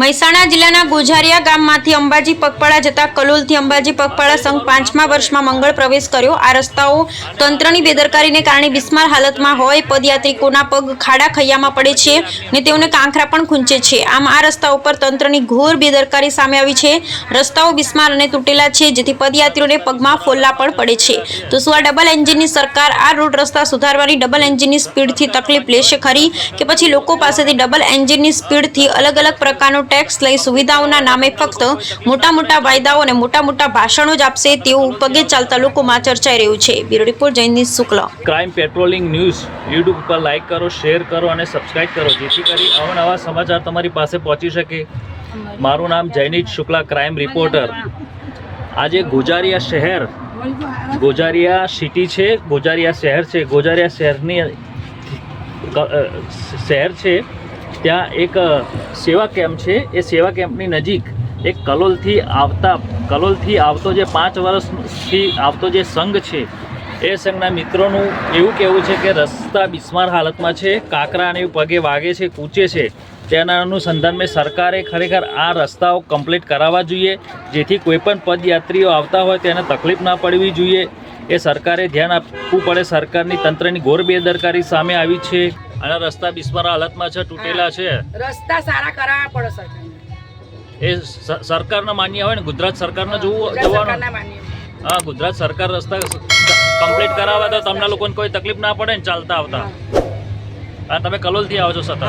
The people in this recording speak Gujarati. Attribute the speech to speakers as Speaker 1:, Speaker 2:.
Speaker 1: મહેસાણા જિલ્લાના ગોઝારિયા ગામમાંથી અંબાજી પગપાળા જતા કલોલથી અંબાજી પગપાળા સંઘ પાંચમા વર્ષમાં મંગળ પ્રવેશ કર્યો. આ રસ્તાઓ તંત્રની બેદરકારીને કારણે બિસ્માર હાલતમાં હોય. પદયાત્રિકોના પગ ખાડા ખૈયામાં પડે છે ને તેઓને કાંકરા પણ ખૂંચે છે. આમ આ રસ્તા ઉપર તંત્રની ઘોર બેદરકારી સામે આવી છે. રસ્તાઓ બિસ્માર અને તૂટેલા છે, જેથી પદયાત્રીઓને પગમાં ફોલ્લા પણ પડે છે. તો શું આ ડબલ એન્જિનની સરકાર આ રોડ રસ્તા સુધારવાની ડબલ એન્જિનની સ્પીડથી તકલીફ લેશે ખરી? કે પછી લોકો પાસેથી ડબલ એન્જિનની સ્પીડથી અલગ અલગ પ્રકારનો ટેક્સ લઈ સુવિધાઓના નામે ફક્ત મોટા મોટા વાયદાઓ અને મોટા મોટા ભાષણો જ આપશે તેવું પગે ચાલતા લોકોમાં ચર્ચાઈ રહ્યું છે. Bureau report Jayantish Shukla.
Speaker 2: Crime patrolling news YouTube પર લાઇક કરો શેર કરો અને સબસ્ક્રાઇબ કરો, જેથી કરી અવનવા સમાચાર તમારી પાસે પહોંચી શકે. મારું નામ જૈનિત શુક્લા ક્રાઇમ રિપોર્ટર આજે ગોજારિયા શહેર, ગોજારિયા સિટી છે, ગોજારિયા શહેર છે, ગોજારિયા શહેરની શહેર છે. ત્યાં એક સેવા કેમ્પ છે. એ સેવા કેમ્પની નજીક એક કલોલથી આવતા, કલોલથી આવતો જે પાંચ વર્ષથી આવતો જે સંઘ છે, એ સંઘના મિત્રોનું એવું કહેવું છે કે રસ્તા બિસ્માર હાલતમાં છે. કાંકરા અને પગે વાગે છે, કૂચે છે. તેના અનુસંધાન મેં સરકારે ખરેખર આ રસ્તાઓ કમ્પ્લીટ કરાવવા જોઈએ. જેથી કોઈપણ પદયાત્રીઓ આવતા હોય તેને તકલીફ ના પડવી જોઈએ. એ સરકારે ધ્યાન આપવું પડે. સરકારની તંત્રની ઘોર બેદરકારી સામે આવી છે. અને રસ્તા બિસ્માર હાલતમાં છે તૂટેલા છે.
Speaker 3: રસ્તા સારા કરાવવા પડે સરકારને.
Speaker 2: એ સરકારના માન્ય હોય ને ગુજરાત સરકારને જોવું જોવાનું. હા ગુજરાત સરકાર રસ્તા કમ્પ્લીટ કરાવવા તો તમને લોકોને કોઈ તકલીફ ના પડે ને ચાલતા આવતા. હા. તમે કલોલથી આવો છો સતત.